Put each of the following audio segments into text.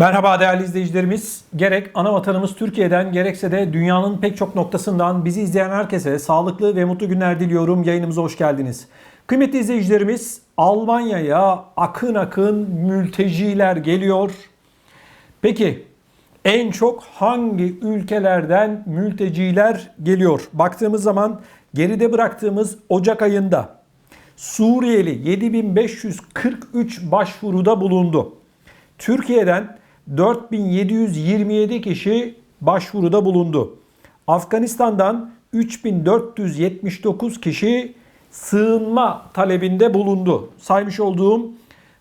Merhaba değerli izleyicilerimiz. Gerek ana vatanımız Türkiye'den gerekse de dünyanın pek çok noktasından bizi izleyen herkese sağlıklı ve mutlu günler diliyorum. Yayınımıza hoş geldiniz. Kıymetli izleyicilerimiz Almanya'ya akın akın mülteciler geliyor. Peki en çok hangi ülkelerden mülteciler geliyor? Baktığımız zaman geride bıraktığımız Ocak ayında Suriyeli 7543 başvuruda bulundu. Türkiye'den 4727 kişi başvuruda bulundu. Afganistan'dan 3479 kişi sığınma talebinde bulundu. Saymış olduğum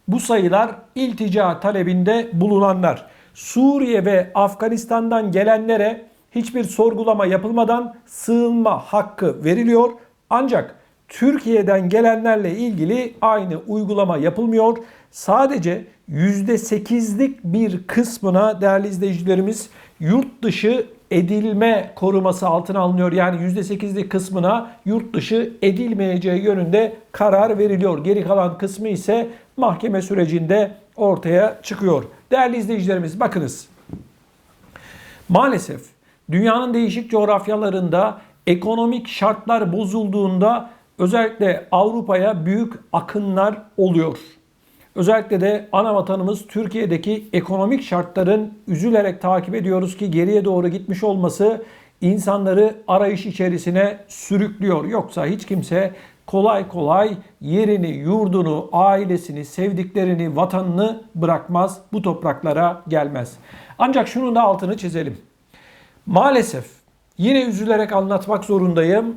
bu sayılar iltica talebinde bulunanlar. Suriye ve Afganistan'dan gelenlere hiçbir sorgulama yapılmadan sığınma hakkı veriliyor. Ancak Türkiye'den gelenlerle ilgili aynı uygulama yapılmıyor. Sadece %8'lik bir kısmına değerli izleyicilerimiz yurt dışı edilme koruması altına alınıyor. Yani %8'lik kısmına yurt dışı edilmeyeceği yönünde karar veriliyor. Geri kalan kısmı ise mahkeme sürecinde ortaya çıkıyor. Değerli izleyicilerimiz bakınız. Maalesef dünyanın değişik coğrafyalarında ekonomik şartlar bozulduğunda özellikle Avrupa'ya büyük akınlar oluyor. Özellikle de ana vatanımız Türkiye'deki ekonomik şartların üzülerek takip ediyoruz ki geriye doğru gitmiş olması insanları arayış içerisine sürüklüyor. Yoksa hiç kimse kolay kolay yerini, yurdunu, ailesini, sevdiklerini, vatanını bırakmaz, bu topraklara gelmez. Ancak şunun da altını çizelim. Maalesef yine üzülerek anlatmak zorundayım.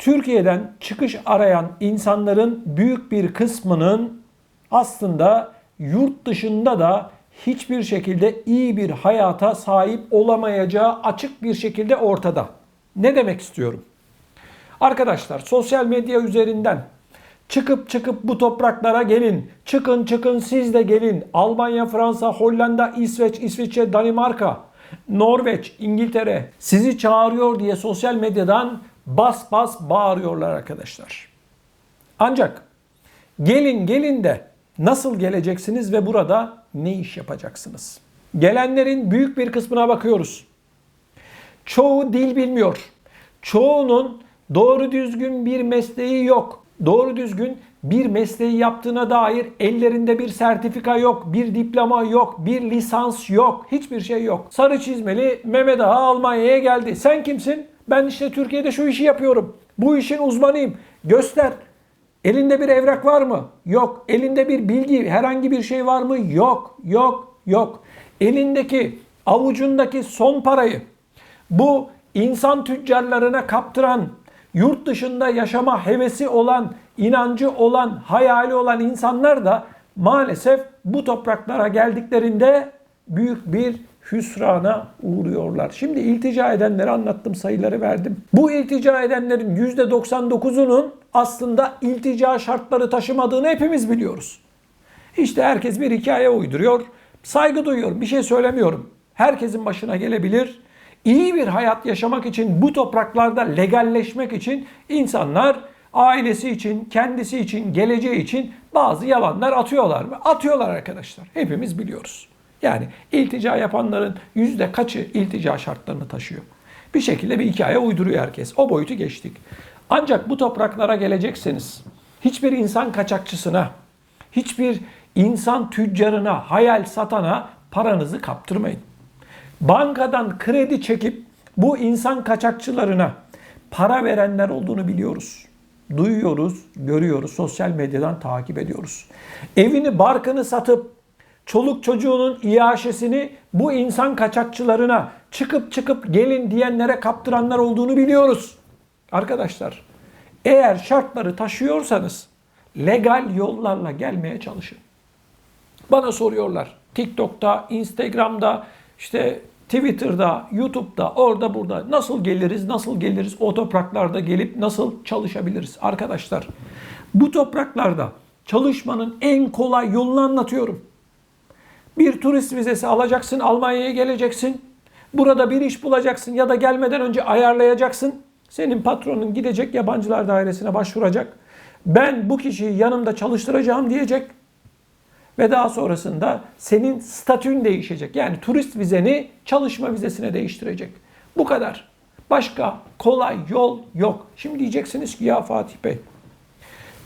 Türkiye'den çıkış arayan insanların büyük bir kısmının aslında yurt dışında da hiçbir şekilde iyi bir hayata sahip olamayacağı açık bir şekilde ortada. Ne demek istiyorum? Arkadaşlar sosyal medya üzerinden çıkıp çıkıp bu topraklara gelin. Çıkın çıkın siz de gelin. Almanya, Fransa, Hollanda, İsveç, İsviçre, Danimarka, Norveç, İngiltere sizi çağırıyor diye sosyal medyadan bas bas bağırıyorlar arkadaşlar. Ancak gelin gelin de nasıl geleceksiniz ve burada ne iş yapacaksınız? Gelenlerin büyük bir kısmına bakıyoruz. Çoğu dil bilmiyor. Çoğunun doğru düzgün bir mesleği yok. Doğru düzgün bir mesleği yaptığına dair ellerinde bir sertifika yok, bir diploma yok, bir lisans yok, hiçbir şey yok. Sarı çizmeli Mehmet Ağa Almanya'ya geldi. Sen kimsin? Ben işte Türkiye'de şu işi yapıyorum. Bu işin uzmanıyım. Göster. Elinde bir evrak var mı? Yok. Elinde bir bilgi, herhangi bir şey var mı? Yok. Yok. Yok. Elindeki, avucundaki son parayı bu insan tüccarlarına kaptıran, yurt dışında yaşama hevesi olan, inancı olan, hayali olan insanlar da maalesef bu topraklara geldiklerinde büyük bir hüsrana uğruyorlar. Şimdi iltica edenleri anlattım, sayıları verdim. Bu iltica edenlerin %99'unun aslında iltica şartları taşımadığını hepimiz biliyoruz. İşte herkes bir hikaye uyduruyor. Saygı duyuyorum, bir şey söylemiyorum. Herkesin başına gelebilir. İyi bir hayat yaşamak için, bu topraklarda legalleşmek için insanlar ailesi için, kendisi için, geleceği için bazı yalanlar atıyorlar mı? Atıyorlar arkadaşlar. Hepimiz biliyoruz. Yani iltica yapanların yüzde kaçı iltica şartlarını taşıyor? Bir şekilde bir hikaye uyduruyor herkes. O boyutu geçtik. Ancak bu topraklara gelecekseniz hiçbir insan kaçakçısına, hiçbir insan tüccarına, hayal satana paranızı kaptırmayın. Bankadan kredi çekip bu insan kaçakçılarına para verenler olduğunu biliyoruz. Duyuyoruz, görüyoruz, sosyal medyadan takip ediyoruz. Evini, barkını satıp çoluk çocuğunun iaşesini bu insan kaçakçılarına çıkıp çıkıp gelin diyenlere kaptıranlar olduğunu biliyoruz. Arkadaşlar eğer şartları taşıyorsanız legal yollarla gelmeye çalışın. Bana soruyorlar TikTok'ta, Instagram'da, işte Twitter'da, YouTube'da, orada burada nasıl geliriz, nasıl geliriz, o topraklarda gelip nasıl çalışabiliriz? Arkadaşlar bu topraklarda çalışmanın en kolay yolunu anlatıyorum. Bir turist vizesi alacaksın, Almanya'ya geleceksin. Burada bir iş bulacaksın ya da gelmeden önce ayarlayacaksın. Senin patronun gidecek yabancılar dairesine başvuracak. Ben bu kişiyi yanımda çalıştıracağım diyecek. Ve daha sonrasında senin statün değişecek. Yani turist vizeni çalışma vizesine değiştirecek. Bu kadar. Başka kolay yol yok. Şimdi diyeceksiniz ki ya Fatih Bey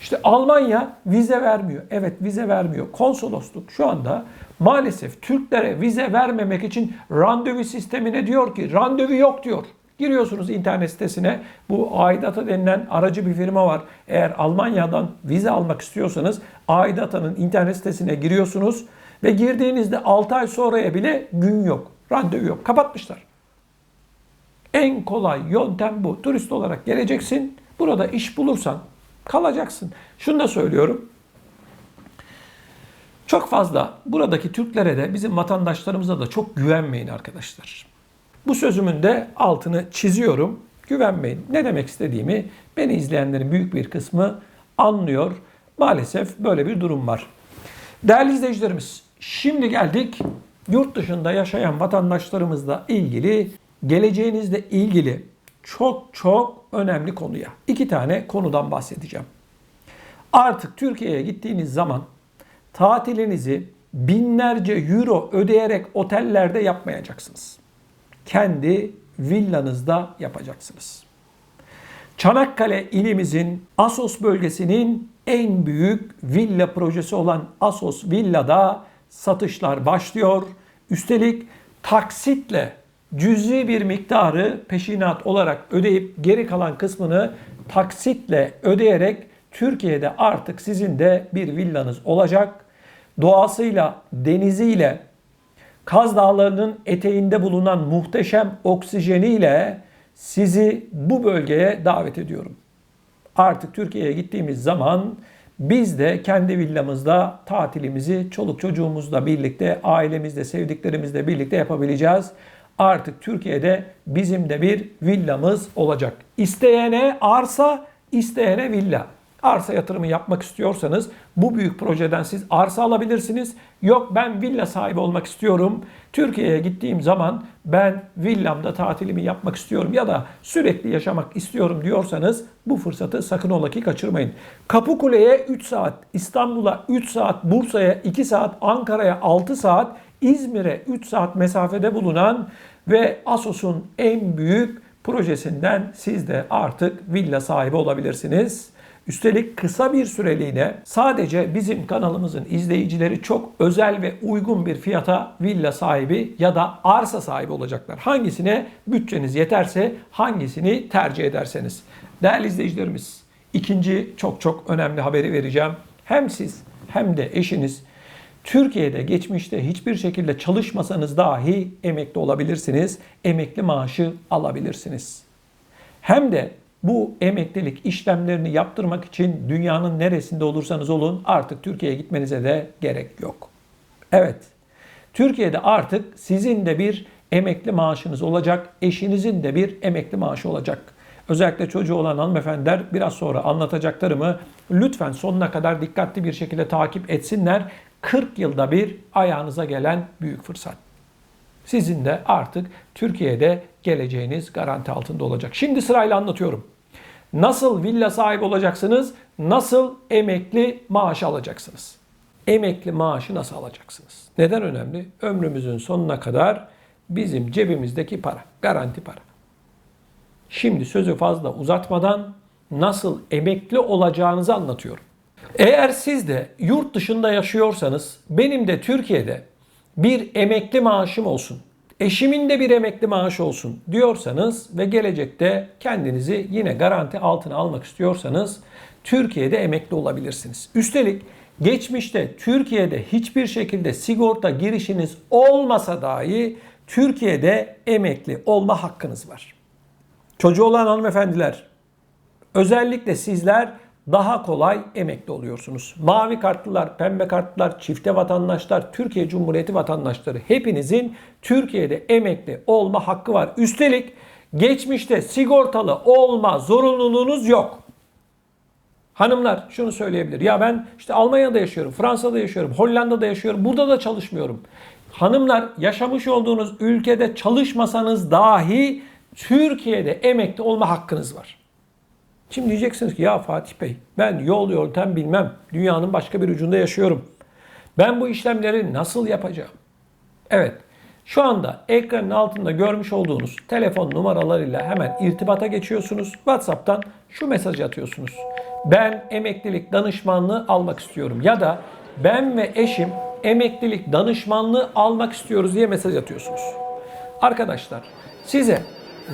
işte Almanya vize vermiyor. Evet vize vermiyor. Konsolosluk şu anda maalesef Türklere vize vermemek için randevu sistemine diyor ki randevu yok diyor. Giriyorsunuz internet sitesine. Bu Aidata denilen aracı bir firma var. Eğer Almanya'dan vize almak istiyorsanız Aidata'nın internet sitesine giriyorsunuz ve girdiğinizde 6 ay sonraya bile gün yok. Randevu yok. Kapatmışlar. En kolay yöntem bu. Turist olarak geleceksin. Burada iş bulursan kalacaksın. Şunu da söylüyorum. Çok fazla buradaki Türklere de bizim vatandaşlarımıza da çok güvenmeyin arkadaşlar. Bu sözümün de altını çiziyorum. Güvenmeyin. Ne demek istediğimi beni izleyenlerin büyük bir kısmı anlıyor. Maalesef böyle bir durum var. Değerli izleyicilerimiz, şimdi geldik yurt dışında yaşayan vatandaşlarımızla ilgili, geleceğinizle ilgili çok çok önemli konuya. İki tane konudan bahsedeceğim. Artık Türkiye'ye gittiğiniz zaman tatilinizi binlerce euro ödeyerek otellerde yapmayacaksınız. Kendi villanızda yapacaksınız. Çanakkale ilimizin Asos bölgesinin en büyük villa projesi olan Asos Villa'da satışlar başlıyor. Üstelik taksitle cüzi bir miktarı peşinat olarak ödeyip geri kalan kısmını taksitle ödeyerek Türkiye'de artık sizin de bir villanız olacak. Doğasıyla, deniziyle, Kaz Dağları'nın eteğinde bulunan muhteşem oksijeniyle sizi bu bölgeye davet ediyorum. Artık Türkiye'ye gittiğimiz zaman biz de kendi villamızda tatilimizi çoluk çocuğumuzla birlikte, ailemizle, sevdiklerimizle birlikte yapabileceğiz. Artık Türkiye'de bizim de bir villamız olacak. İsteyene arsa, isteyene villa. Arsa yatırımı yapmak istiyorsanız bu büyük projeden siz arsa alabilirsiniz. Yok ben villa sahibi olmak istiyorum. Türkiye'ye gittiğim zaman ben villamda tatilimi yapmak istiyorum ya da sürekli yaşamak istiyorum diyorsanız bu fırsatı sakın ola ki kaçırmayın. Kapıkule'ye 3 saat, İstanbul'a 3 saat, Bursa'ya 2 saat, Ankara'ya 6 saat, İzmir'e 3 saat mesafede bulunan ve Asos'un en büyük projesinden siz de artık villa sahibi olabilirsiniz. Üstelik kısa bir süreliğine sadece bizim kanalımızın izleyicileri çok özel ve uygun bir fiyata villa sahibi ya da arsa sahibi olacaklar. Hangisine bütçeniz yeterse hangisini tercih ederseniz. Değerli izleyicilerimiz ikinci çok çok önemli haberi vereceğim. Hem siz hem de eşiniz Türkiye'de geçmişte hiçbir şekilde çalışmasanız dahi emekli olabilirsiniz. Emekli maaşı alabilirsiniz. Hem de bu emeklilik işlemlerini yaptırmak için dünyanın neresinde olursanız olun artık Türkiye'ye gitmenize de gerek yok. Evet, Türkiye'de artık sizin de bir emekli maaşınız olacak, eşinizin de bir emekli maaşı olacak. Özellikle çocuğu olan hanımefendiler biraz sonra anlatacaklarımı lütfen sonuna kadar dikkatli bir şekilde takip etsinler. 40 yılda bir ayağınıza gelen büyük fırsat. Sizin de artık Türkiye'de geleceğiniz garanti altında olacak. Şimdi sırayla anlatıyorum. Nasıl villa sahibi olacaksınız? Nasıl emekli maaş alacaksınız? Emekli maaşı nasıl alacaksınız? Neden önemli? Ömrümüzün sonuna kadar bizim cebimizdeki para, garanti para. Şimdi sözü fazla uzatmadan nasıl emekli olacağınızı anlatıyorum. Eğer siz de yurt dışında yaşıyorsanız benim de Türkiye'de bir emekli maaşım olsun eşimin de bir emekli maaşı olsun diyorsanız ve gelecekte kendinizi yine garanti altına almak istiyorsanız Türkiye'de emekli olabilirsiniz. Üstelik geçmişte Türkiye'de hiçbir şekilde sigorta girişiniz olmasa dahi Türkiye'de emekli olma hakkınız var. Çocuğu olan hanımefendiler özellikle sizler daha kolay emekli oluyorsunuz. Mavi kartlılar, pembe kartlılar, çifte vatandaşlar, Türkiye Cumhuriyeti vatandaşları hepinizin Türkiye'de emekli olma hakkı var. Üstelik geçmişte sigortalı olma zorunluluğunuz yok. Hanımlar şunu söyleyebilir. Ya ben işte Almanya'da yaşıyorum, Fransa'da yaşıyorum, Hollanda'da yaşıyorum, burada da çalışmıyorum. Hanımlar yaşamış olduğunuz ülkede çalışmasanız dahi Türkiye'de emekli olma hakkınız var. Şimdi diyeceksiniz ki ya Fatih Bey ben yol yöntem bilmem. Dünyanın başka bir ucunda yaşıyorum. Ben bu işlemleri nasıl yapacağım? Evet, şu anda ekranın altında görmüş olduğunuz telefon numaralarıyla hemen irtibata geçiyorsunuz. WhatsApp'tan şu mesajı atıyorsunuz. Ben emeklilik danışmanlığı almak istiyorum ya da ben ve eşim emeklilik danışmanlığı almak istiyoruz diye mesaj atıyorsunuz. Arkadaşlar size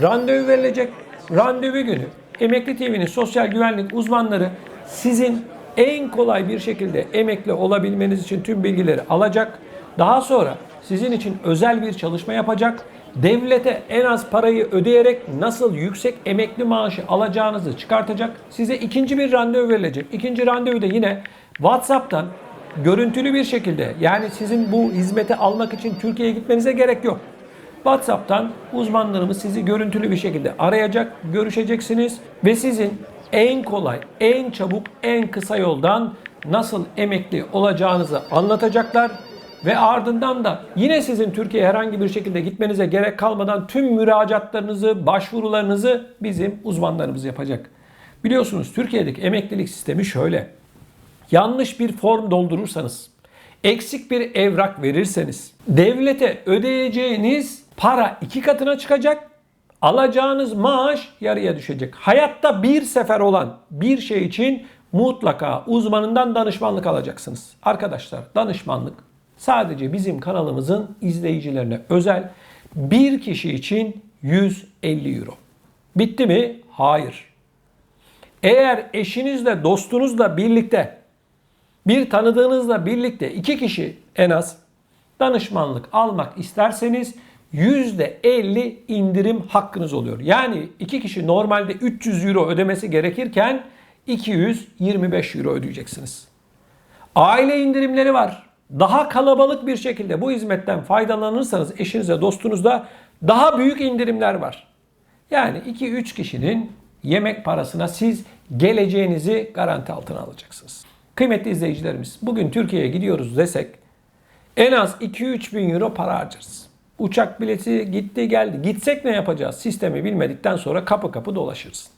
randevu verilecek. Randevu günü Emekli TV'nin sosyal güvenlik uzmanları sizin en kolay bir şekilde emekli olabilmeniz için tüm bilgileri alacak. Daha sonra sizin için özel bir çalışma yapacak. Devlete en az parayı ödeyerek nasıl yüksek emekli maaşı alacağınızı çıkartacak. Size ikinci bir randevu verilecek. İkinci randevu da yine WhatsApp'tan görüntülü bir şekilde yani sizin bu hizmeti almak için Türkiye'ye gitmenize gerek yok. WhatsApp'tan uzmanlarımız sizi görüntülü bir şekilde arayacak, görüşeceksiniz ve sizin en kolay, en çabuk, en kısa yoldan nasıl emekli olacağınızı anlatacaklar ve ardından da yine sizin Türkiye'ye herhangi bir şekilde gitmenize gerek kalmadan tüm müracaatlarınızı, başvurularınızı bizim uzmanlarımız yapacak. Biliyorsunuz Türkiye'deki emeklilik sistemi şöyle. Yanlış bir form doldurursanız, eksik bir evrak verirseniz, devlete ödeyeceğiniz para iki katına çıkacak, alacağınız maaş yarıya düşecek. Hayatta bir sefer olan bir şey için mutlaka uzmanından danışmanlık alacaksınız. Arkadaşlar danışmanlık sadece bizim kanalımızın izleyicilerine özel bir kişi için 150 euro. Bitti mi? Hayır. Eğer eşinizle, dostunuzla birlikte, bir tanıdığınızla birlikte iki kişi en az danışmanlık almak isterseniz %50 indirim hakkınız oluyor. Yani iki kişi normalde 300 euro ödemesi gerekirken 225 euro ödeyeceksiniz. Aile indirimleri var. Daha kalabalık bir şekilde bu hizmetten faydalanırsanız eşinize, dostunuzda daha büyük indirimler var. Yani 2-3 kişinin yemek parasına siz geleceğinizi garanti altına alacaksınız. Kıymetli izleyicilerimiz, bugün Türkiye'ye gidiyoruz desek en az 2-3 bin euro para harcarız. Uçak bileti gitti geldi. Gitsek ne yapacağız? Sistemi bilmedikten sonra kapı kapı dolaşırız.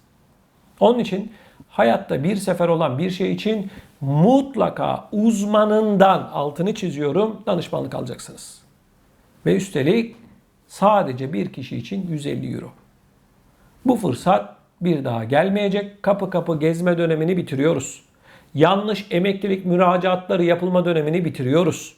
Onun için hayatta bir sefer olan bir şey için mutlaka uzmanından altını çiziyorum danışmanlık alacaksınız. Ve üstelik sadece bir kişi için 150 euro. Bu fırsat bir daha gelmeyecek. Kapı kapı gezme dönemini bitiriyoruz. Yanlış emeklilik müracaatları yapılma dönemini bitiriyoruz.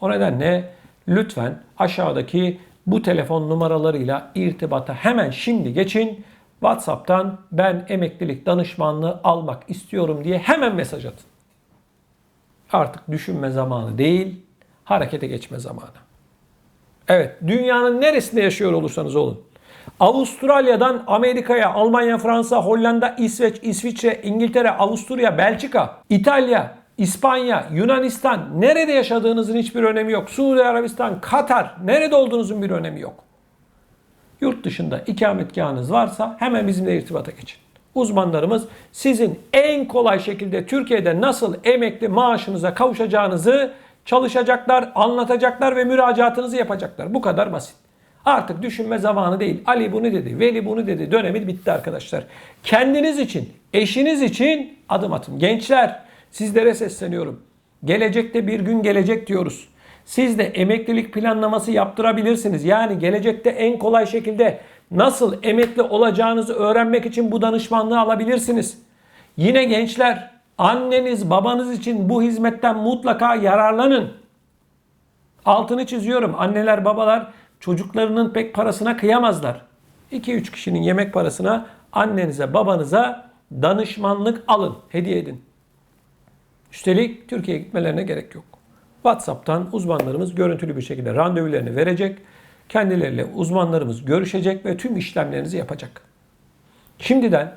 O nedenle lütfen aşağıdaki bu telefon numaralarıyla irtibata hemen şimdi geçin. WhatsApp'tan ben emeklilik danışmanlığı almak istiyorum diye hemen mesaj atın. Artık düşünme zamanı değil, harekete geçme zamanı. Evet, dünyanın neresinde yaşıyor olursanız olun. Avustralya'dan Amerika'ya, Almanya, Fransa, Hollanda, İsveç, İsviçre, İngiltere, Avusturya, Belçika, İtalya, İspanya, Yunanistan, nerede yaşadığınızın hiçbir önemi yok. Suudi Arabistan, Katar, nerede olduğunuzun bir önemi yok. Yurt dışında ikametgahınız varsa hemen bizimle irtibata geçin. Uzmanlarımız sizin en kolay şekilde Türkiye'de nasıl emekli maaşınıza kavuşacağınızı çalışacaklar, anlatacaklar ve müracaatınızı yapacaklar. Bu kadar basit. Artık düşünme zamanı değil. Ali bunu dedi, Veli bunu dedi. Dönemi bitti arkadaşlar. Kendiniz için, eşiniz için adım atın. Gençler sizlere sesleniyorum. Gelecekte bir gün gelecek diyoruz. Siz de emeklilik planlaması yaptırabilirsiniz. Yani gelecekte en kolay şekilde nasıl emekli olacağınızı öğrenmek için bu danışmanlığı alabilirsiniz. Yine gençler anneniz babanız için bu hizmetten mutlaka yararlanın. Altını çiziyorum. Anneler babalar çocuklarının pek parasına kıyamazlar. 2-3 kişinin yemek parasına annenize babanıza danışmanlık alın, hediye edin. Üstelik Türkiye'ye gitmelerine gerek yok. WhatsApp'tan uzmanlarımız görüntülü bir şekilde randevularını verecek. Kendileriyle uzmanlarımız görüşecek ve tüm işlemlerinizi yapacak. Şimdiden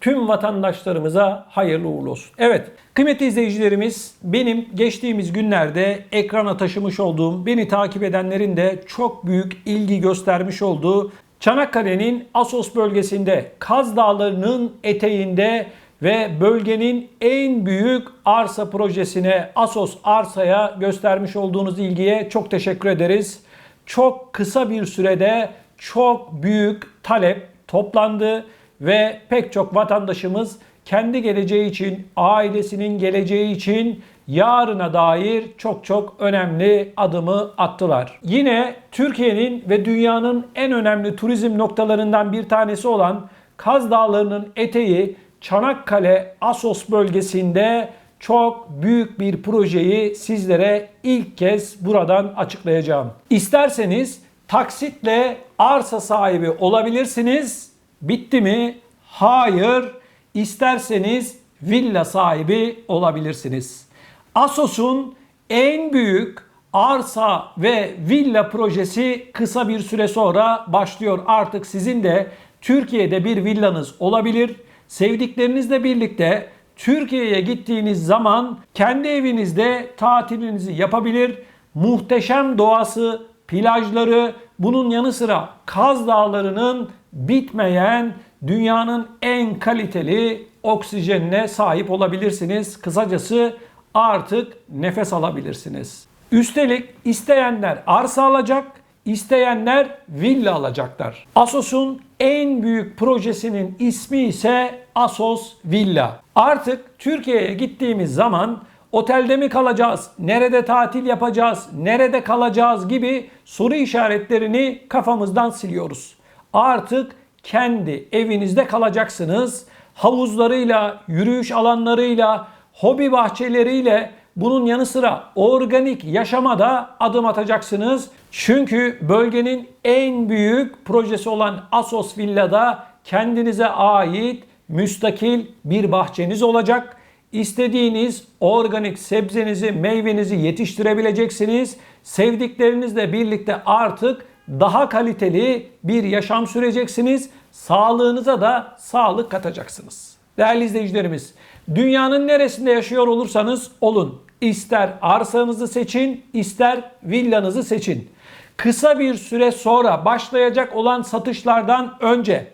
tüm vatandaşlarımıza hayırlı uğurlu olsun. Evet, kıymetli izleyicilerimiz benim geçtiğimiz günlerde ekrana taşımış olduğum, beni takip edenlerin de çok büyük ilgi göstermiş olduğu Çanakkale'nin Asos bölgesinde Kaz Dağları'nın eteğinde ve bölgenin en büyük arsa projesine Asos Arsa'ya göstermiş olduğunuz ilgiye çok teşekkür ederiz. Çok kısa bir sürede çok büyük talep toplandı ve pek çok vatandaşımız kendi geleceği için, ailesinin geleceği için yarına dair çok çok önemli adımı attılar. Yine Türkiye'nin ve dünyanın en önemli turizm noktalarından bir tanesi olan Kaz Dağları'nın eteği Çanakkale Asos bölgesinde çok büyük bir projeyi sizlere ilk kez buradan açıklayacağım. İsterseniz taksitle arsa sahibi olabilirsiniz. Bitti mi? Hayır. İsterseniz villa sahibi olabilirsiniz. Asos'un en büyük arsa ve villa projesi kısa bir süre sonra başlıyor. Artık sizin de Türkiye'de bir villanız olabilir. Sevdiklerinizle birlikte Türkiye'ye gittiğiniz zaman kendi evinizde tatilinizi yapabilir. Muhteşem doğası, plajları, bunun yanı sıra Kaz Dağları'nın bitmeyen dünyanın en kaliteli oksijenine sahip olabilirsiniz. Kısacası artık nefes alabilirsiniz. Üstelik isteyenler arsa alacak, isteyenler villa alacaklar. Asos'un en büyük projesinin ismi ise Asos Villa. Artık Türkiye'ye gittiğimiz zaman otelde mi kalacağız, nerede tatil yapacağız, nerede kalacağız gibi soru işaretlerini kafamızdan siliyoruz. Artık kendi evinizde kalacaksınız. Havuzlarıyla, yürüyüş alanlarıyla, hobi bahçeleriyle bunun yanı sıra organik yaşama da adım atacaksınız. Çünkü bölgenin en büyük projesi olan Asos Villa'da kendinize ait müstakil bir bahçeniz olacak. İstediğiniz organik sebzenizi, meyvenizi yetiştirebileceksiniz. Sevdiklerinizle birlikte artık daha kaliteli bir yaşam süreceksiniz. Sağlığınıza da sağlık katacaksınız. Değerli izleyicilerimiz, dünyanın neresinde yaşıyor olursanız olun. İster arsanızı seçin, ister villanızı seçin. Kısa bir süre sonra başlayacak olan satışlardan önce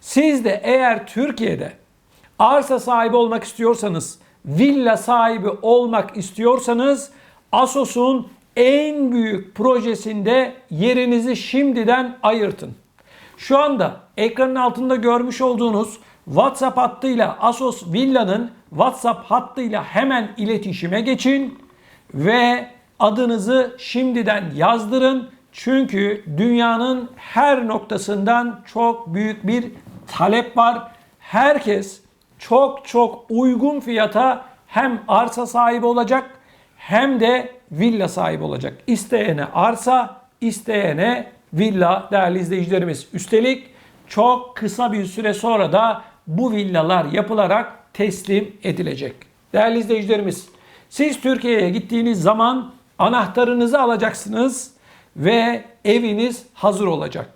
siz de eğer Türkiye'de arsa sahibi olmak istiyorsanız, villa sahibi olmak istiyorsanız Asos'un en büyük projesinde yerinizi şimdiden ayırtın. Şu anda ekranın altında görmüş olduğunuz WhatsApp hattıyla Asos Villa'nın WhatsApp hattıyla hemen iletişime geçin ve adınızı şimdiden yazdırın. Çünkü dünyanın her noktasından çok büyük bir talep var. Herkes çok çok uygun fiyata hem arsa sahibi olacak hem de villa sahibi olacak. İsteyene arsa, isteyene villa değerli izleyicilerimiz. Üstelik çok kısa bir süre sonra da bu villalar yapılarak teslim edilecek. Değerli izleyicilerimiz, siz Türkiye'ye gittiğiniz zaman anahtarınızı alacaksınız ve eviniz hazır olacak.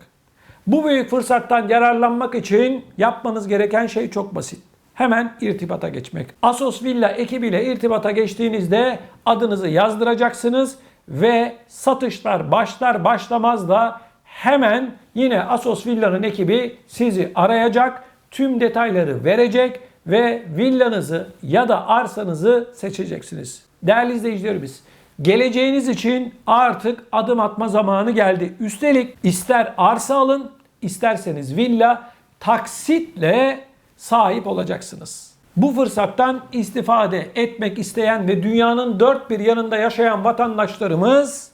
Bu büyük fırsattan yararlanmak için yapmanız gereken şey çok basit. Hemen irtibata geçmek. Asos Villa ekibiyle irtibata geçtiğinizde adınızı yazdıracaksınız ve satışlar başlar başlamaz da hemen yine Asos Villa'nın ekibi sizi arayacak, tüm detayları verecek ve villanızı ya da arsanızı seçeceksiniz. Değerli izleyicilerimiz, geleceğiniz için artık adım atma zamanı geldi. Üstelik ister arsa alın, isterseniz villa taksitle sahip olacaksınız. Bu fırsattan istifade etmek isteyen ve dünyanın dört bir yanında yaşayan vatandaşlarımız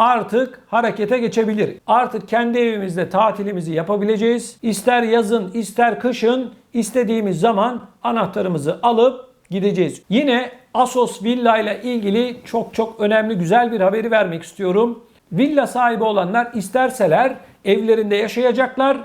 artık harekete geçebilir. Artık kendi evimizde tatilimizi yapabileceğiz. İster yazın, ister kışın istediğimiz zaman anahtarımızı alıp gideceğiz. Yine Asos Villa ile ilgili çok çok önemli güzel bir haberi vermek istiyorum. Villa sahibi olanlar isterseler evlerinde yaşayacaklar.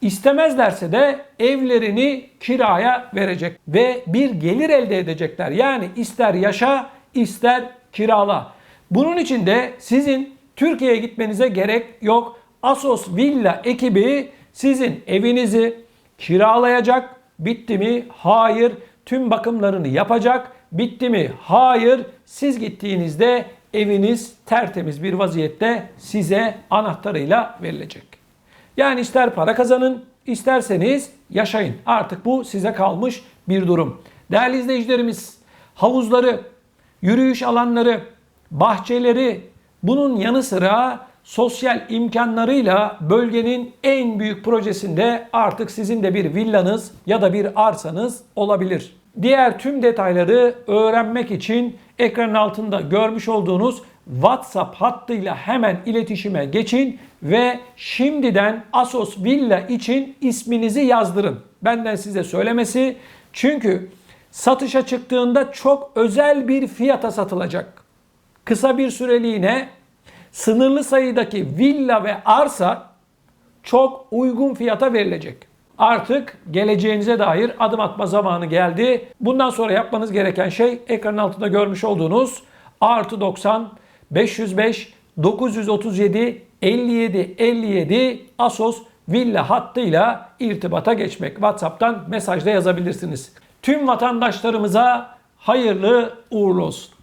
İstemezlerse de evlerini kiraya verecek ve bir gelir elde edecekler. Yani ister yaşa ister kirala. Bunun için de sizin Türkiye'ye gitmenize gerek yok. Asos Villa ekibi sizin evinizi kiralayacak. Bitti mi? Hayır. Tüm bakımlarını yapacak. Bitti mi? Hayır. Siz gittiğinizde eviniz tertemiz bir vaziyette size anahtarıyla verilecek. Yani ister para kazanın, isterseniz yaşayın. Artık bu size kalmış bir durum. Değerli izleyicilerimiz, havuzları, yürüyüş alanları, bahçeleri, bunun yanı sıra sosyal imkanlarıyla bölgenin en büyük projesinde artık sizin de bir villanız ya da bir arsanız olabilir. Diğer tüm detayları öğrenmek için ekranın altında görmüş olduğunuz WhatsApp hattıyla hemen iletişime geçin ve şimdiden Asos Villa için isminizi yazdırın. Benden size söylemesi çünkü satışa çıktığında çok özel bir fiyata satılacak. Kısa bir süreliğine sınırlı sayıdaki villa ve arsa çok uygun fiyata verilecek. Artık geleceğinize dair adım atma zamanı geldi. Bundan sonra yapmanız gereken şey ekranın altında görmüş olduğunuz artı 90 505 937 57 57 Asos villa hattıyla irtibata geçmek. WhatsApp'tan mesajla yazabilirsiniz. Tüm vatandaşlarımıza hayırlı uğurlu olsun.